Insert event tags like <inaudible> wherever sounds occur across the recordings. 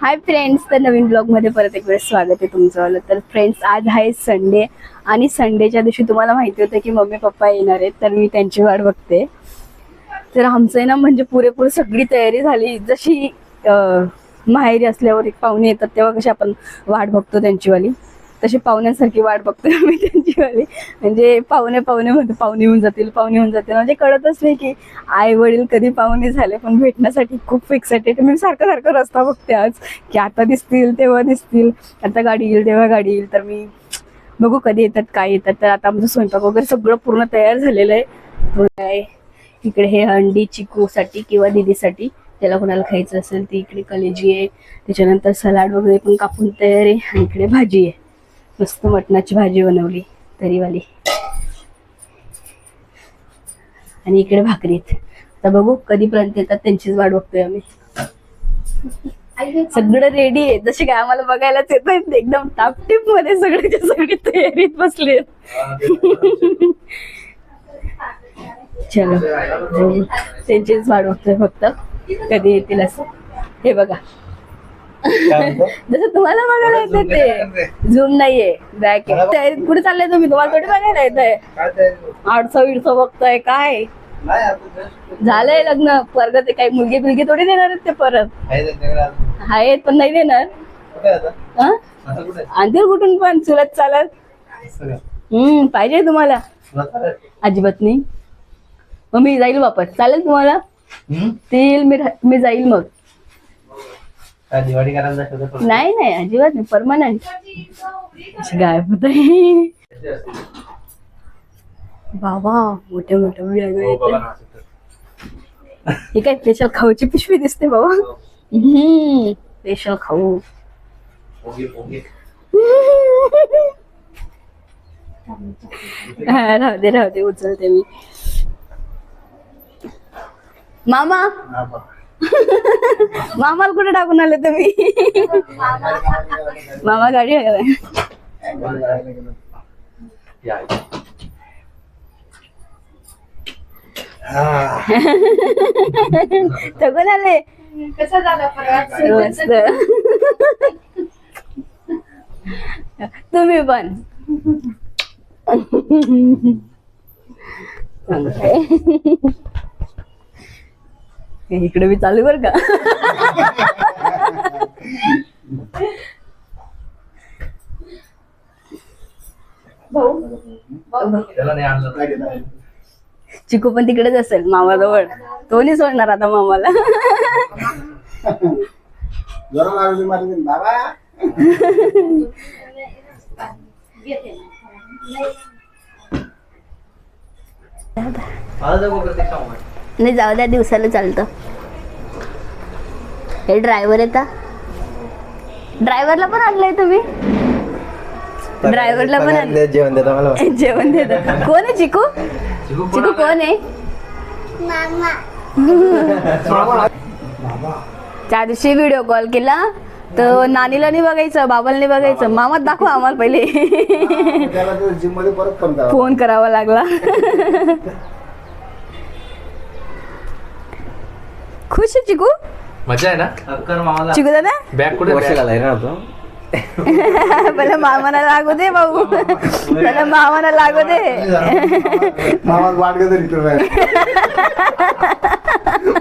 Hi friends तर नवीन ब्लॉगमध्ये परत एक वेळेस स्वागत आहे तुमचं. तर फ्रेंड्स आज आहे संडे आणि संडेच्या दिवशी तुम्हाला माहिती होतं की मम्मी पप्पा येणार आहेत तर मी त्यांची वाट बघते. तर आमचं आहे ना म्हणजे पुरेपूर सगळी तयारी झाली. जशी माहेरी असल्यावर एक पाहुणे येतात तेव्हा कशी आपण वाट बघतो त्यांचीवाली. तशी पाहुण्यांसारखी वाट बघतोय मी त्यांचीवाली म्हणजे पाहुणे पाहुणे म्हणतो पाहुणे होऊन जातील पाहुणे होऊन जातील. म्हणजे कळतच नाही की आई वडील कधी पाहुणे झाले पण भेटण्यासाठी खूप एक्सायटेड मी सारखं सारखं रस्ता बघते आज की आता दिसतील तेव्हा दिसतील. आता गाडी येईल तेव्हा गाडी येईल. तर मी बघू कधी येतात काय येतात. तर आता आमचं स्वयंपाक वगैरे सगळं पूर्ण तयार झालेलं आहे. आहे? इकडे हे अंडी चिकूसाठी किंवा दिदीसाठी. त्याला कोणाला खायचं असेल ती इकडे कलेजी आहे. त्याच्यानंतर सलाड वगैरे पण कापून तयार आहे आणि इकडे भाजी आहे. मस्त मटणाची भाजी बनवली तरीवाली. आणि इकडे भाकरीत आता बघू कधीपर्यंत येतात त्यांचीच वाट बघतोय आम्ही. सगळं रेडी आहे. जसे काय आम्हाला बघायलाच येत आहेत एकदम टापटीपमध्ये सगळ्याच्या सगळी तयारीत बसले चलो. त्यांचीच वाट बघतोय फक्त. कधी येतील असं. हे बघा. जसं तुम्हाला बघायला येतं. ते झूम नाहीये. बॅक तयारीत कुठे चाललंय तुम्ही. तुम्हाला थोडी बघायला येत आहे आठसो विडसो बघताय काय? झालंय लग्न. परत ते काही मुलगी बिलगी थोडी देणार आहेत ते परत. आहेत पण नाही देणार? आणतील कुठून पण? चुलत. चालत हम्म पाहिजे तुम्हाला. अजिबात नाही. मग मी जाईल वापस. चालेल तुम्हाला? तील मी मी जाईल मग. दिवाळी करायला जायचं नाही नाही अजिबात नाही परमनंट गायब होत बाबा मोठे मोठे हो. हे काय स्पेशल खाऊची पिशवी दिसते बाबा? हम्म स्पेशल खाऊ. हा, राहू दे राहू दे उचलते मी. मामा. मामाला कुठे टाकून आले तुम्ही? मामा गाडी आहे सगळं आले? कसा झाला तुम्ही पण. <laughs> चांगलंय. इकडे मी चालू बर का? चिकू पण तिकडेच असेल मामाजवळ. तो नाही सोडणार आता मामाला. बाबा. नाही जाऊ द्या दिवसाला चालतं. हे ड्रायव्हर येता. ड्रायव्हरला पण आणलंय तुम्ही? ड्रायव्हरला पण आणलं जेवण देतो मला. <laughs> जेवण देत. कोण आहे चिकू? चिकू कोण आहे? <laughs> त्या दिवशी व्हिडिओ कॉल केला. तर नानीला नाही बघायचं बाबाला नाही बघायचं. मामात दाखवा आम्हाला पहिले. <laughs> फोन करावा लागला. खुश आहे चिकू? मजा आहे ना? कर मामाला. चिकू दादा? बॅग कुठे वर्ष घालाय ना तो? <laughs> पहिला मामाला लागू दे भाऊ. पहिला मामाला लागू दे. मामा वाट घेतो रिटर्न <laughs>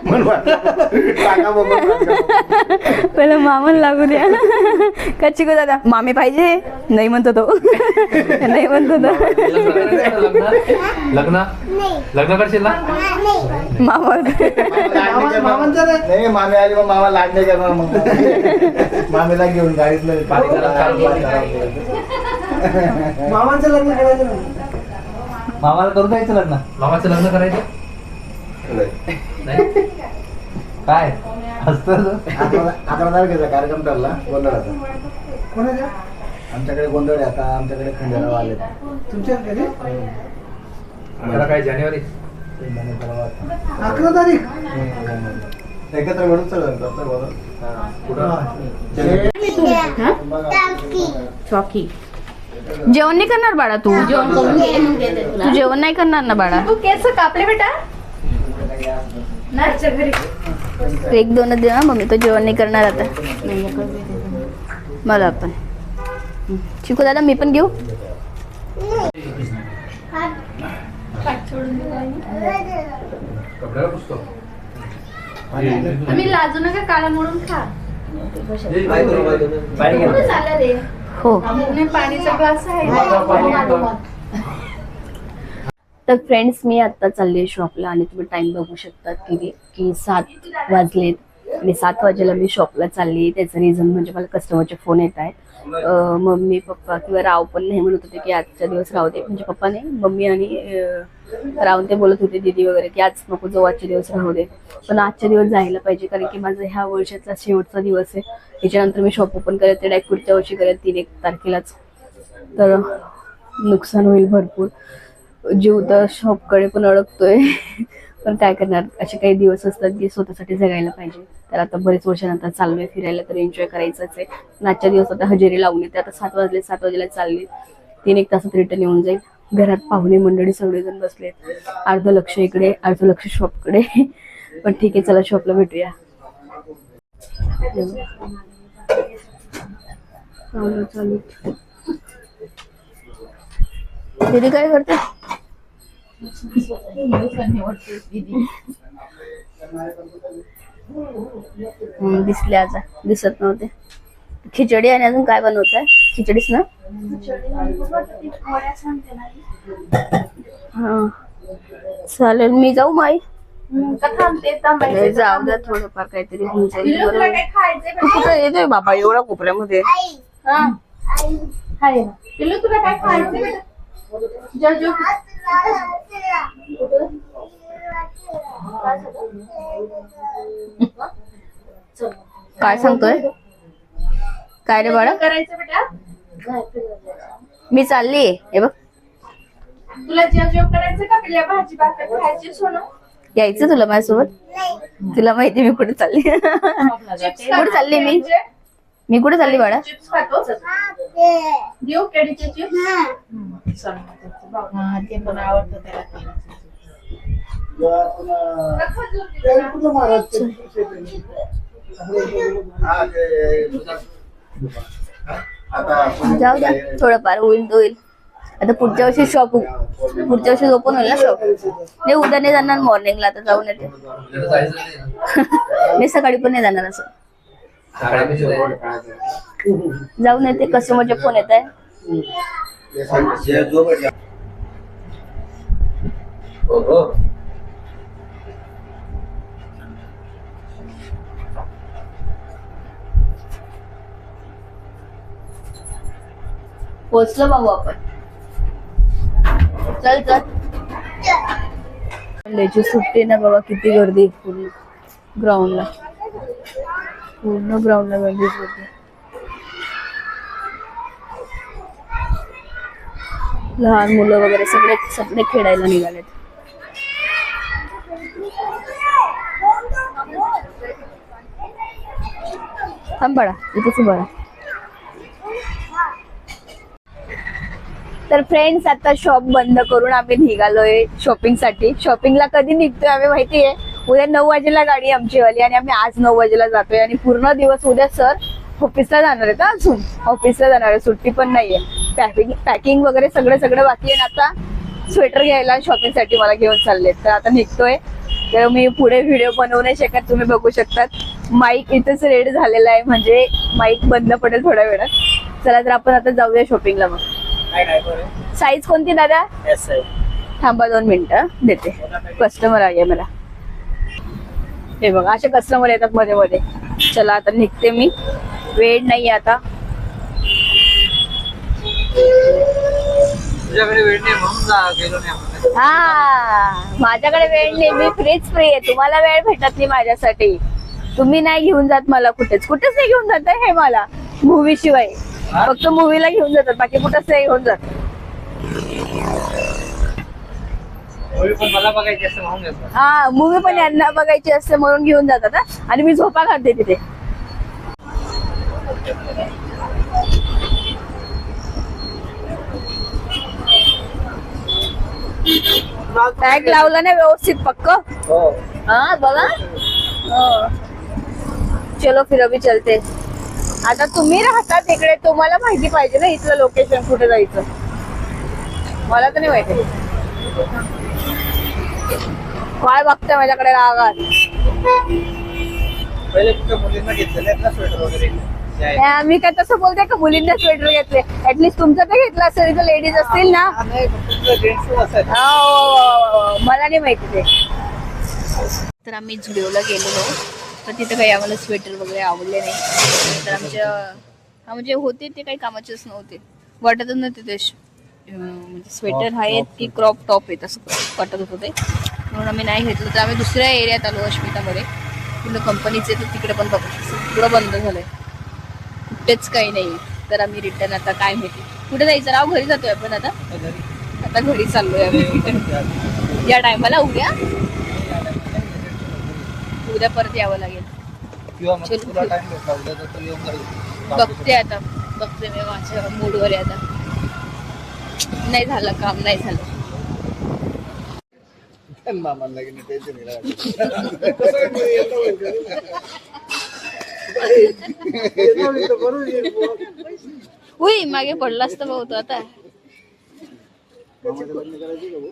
म्हणून वाटलं. टाका बाबा पहिला मामाला लागू द्या। का चिकू दादा मामी पाहिजे नाही म्हणतो तो। नाही म्हणतो तो। लग्न? लग्न करशील ना? मामा नाही मामी आली मग मामा लाड नाही करणार मग. मामीला घेऊन गाडीतलं पाणी मामाचं लग्न करायचं मामाला करू द्यायचं लग्न? मामाचं लग्न करायचं? नाही? काय? असतं अकरा कार्यक्रम ठरला गोंधळाचा. कोणाच्या आमच्याकडे गोंधळ आहे आता आमच्याकडे खंडेराव आले. तुमच्या घरी अकरा काय जानेवारी? अकरा तारीख? एकत्र मिळून करतो चॉकी. जेवण नाही करणार बाळा तू? जेवण करून तू जेवण नाही करणार ना बाळा? तू केस कापले बेटा. नाच्या घरी. एक दोनच दे ना मम्मी तो जेवण नाही करणार आता. मला पण. हं. चिकू दादा मी पण घेऊ? आम्ही लाजू नका काळा म्हणून खा. हो. पाणीचा ग्लास आहे. तर फ्रेंड्स मी आता चालली शॉपला आणि तुम्ही टाइम बघू शकता की की सात वाजलेत. आणि सात वाजेला मी शॉपला चालली त्याचं रिझन म्हणजे मला कस्टमरचे फोन येत आहेत. मम्मी पप्पा किंवा राव पण नाही म्हणत होते की आजच्या दिवस राहू दे. म्हणजे पप्पा नाही मम्मी आणि अं, राव ते बोलत होते दीदी वगैरे की आज नको जाऊ आजचे दिवस राहू दे. पण आजच्या दिवस जायला पाहिजे कारण की माझा ह्या वर्षाचा शेवटचा दिवस आहे. त्याच्यानंतर मी शॉप ओपन करेल ते डायरेक्ट पुढच्या वर्षी करेल तीन एक तारखेलाच. तर नुकसान होईल भरपूर. जीव तर शॉपकडे पण अडकतोय. पण काय करणार? असे काही दिवस असतात की स्वतःसाठी जगायला पाहिजे. तर आता बरेच वर्षानंतर चाललोय फिरायला तर एन्जॉय करायचंच आहे. आजच्या दिवस आता हजेरी लावून ते आता सात वाजले सात वाजेला चालली. तीन एक तासात रिटर्न येऊन जाईल. घरात पाहुणे मंडळी सगळेजण बसलेत. अर्ध लक्ष इकडे अर्ध लक्ष शॉपकडे. पण ठीक आहे चला शॉपला भेटूया. चालू चालू. दीदी काय करते? दिसले आता दिसत नव्हते. खिचडी आणि अजून काय बनवत आहे खिचडीच ना? हा. चालेल मी जाऊ माई. जाऊ द्या थोडंफार काहीतरी होऊन जाईल तू बेटा? कुठं येतोय बाबा? एवढा कोपऱ्यामध्ये. हा. तुला काय खायचंय बेटा? जा, जा. काय सांगतोय? काय रे बाळा? करायचं बेटा मी चालली हे बघ. तुला जेव जेव करायचं का? पिल्ल्या भाजी भाकर खायची सोनं? यायचं तुला माझ्यासोबत? तुला माहिती मी कुठे चालली कुठे चालली मी? मी कुठे चालली बाळा? चिप्स खातो? देऊ केळीचे चिप्स ते पण आवडतं त्याला हा, जाऊ द्या थोडंफार होईल तो होईल. आता पुढच्या वर्षी शॉप पुढच्या वर्षी ओपन होईल ना शॉप नाही उद्या नाही जाणार मॉर्निंगला आता जाऊन येते. <laughs> मी सकाळी पण नाही जाणार असं. जाऊन येते कस्टमरचे फोन येत आहे. पोचलो बाबू आपण. चल चल. संडेची सुट्टी ना बाबा किती गर्दी फुल पूर्ण ग्राउंडला पूर्ण ग्राउंडला गर्दी होती लहान मुलं वगैरे सगळे सगळे खेळायला निघालेत. थांब इथेच उभा तर फ्रेंड्स आता शॉप बंद करून आम्ही निघालोय शॉपिंगसाठी शॉपिंगला कधी निघतोय आम्ही माहितीये उद्या नऊ वाजेला गाडी आमची वाली आणि आम्ही आज नऊ वाजेला जातोय. आणि पूर्ण दिवस उद्या सर ऑफिसला जाणार आहेत हा अजून. ऑफिसला जाणार आहे सुट्टी पण नाहीये. पॅकिंग पॅकिंग वगैरे सगळं सगळं बाकी आहे आता. स्वेटर घ्यायला शॉपिंगसाठी मला घेऊन चालले तर आता निघतोय. तर मी पुढे व्हिडिओ बनवू नाही शकत तुम्ही बघू शकतात. माईक इथेच रेड झालेला आहे म्हणजे माईक बंद पडेल थोड्या वेळात. चला तर आपण आता जाऊया शॉपिंगला मग. साईज कोणती दादा? थांबा दोन मिनिटं देते. कस्टमर आहे मला. हे बघा असे कस्टमर येतात मध्ये मध्ये. चला आता निघते मी. वेळ नाही आता. तुझ्याकडे वेळ नाही म्हणून जा गेलो नाही आपण. हा माझ्याकडे वेळ नाही मी फ्रीच फ्री आहे. तुम्हाला वेळ भेटत नाही माझ्यासाठी. तुम्ही नाही घेऊन जात मला कुठेच. कुठेच नाही घेऊन जात हे मला. मूवी शिवाय. फक्त मूवीला घेऊन जातात. बाकी कुठंच नाही घेऊन जात. होळी पण मला बघायची असं म्हणून येतो हा मूवी पण यांना बघायची असते म्हणून घेऊन जातात हा. आणि मी झोपा काढते तिथे. टॅग लावला ना व्यवस्थित पक्क? हो. हा बघा. हो. चलो फिर अभी चलते. आता तुम्ही राहता तिकडे तुम्हाला माहिती पाहिजे ना इथलं लोकेशन कुठे जायचं. मला तर नाही माहिती. काय बघताय माझ्याकडे रागात. पहिले मुलींना घेतलेले स्वेटर वगैरे. मी काय तसं बोलते का मुलींना स्वेटर घेतले. ऍटलीस्ट तुमचं तर घेतलं असेल इथं लेडीज असतील ना. हा, नाही, असेल हो, मला नाही माहिती ते. तर आम्ही झुडिओला गेलेलो. तर तिथं काही आम्हाला स्वेटर वगैरे आवडले नाही. तर आमच्या हा म्हणजे होते ते काही कामाचेच नव्हते. वाटतच नव्हते ते श- अं, म्हणजे स्वेटर आहेत की क्रॉप टॉप आहेत असं वाटत होतं ते. म्हणून आम्ही नाही घेतलं. तर आम्ही दुसऱ्या एरियात आलो अश्मितामध्ये. तिथं कंपनीचे तर तिकडे पण बघू पुढं बंद झालंय. कुठेच काही नाही. तर आम्ही रिटर्न आता काय माहिती. कुठे जायचं? राव घरी जातोय आपण आता? आता घरी चाललोय आम्ही. या टायमाला उद्या? उद्या परत यावं लागेल. बघते आता. बघते मी माझ्या मूडवर आहे आता. नाही झालं काम नाही झालं. मामांना <laughs> उई मागे पडला असतं बहुतो आता. मामाचं लग्न करायचं का भाऊ?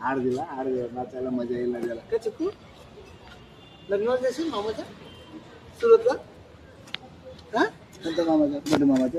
हार दिला हार दिला. नाचायला मजा येईल ना त्याला. लग्नाला जाशील मामाच्या? सुरतला? कोणत्या मामाचं? मोठ्या मामाचं?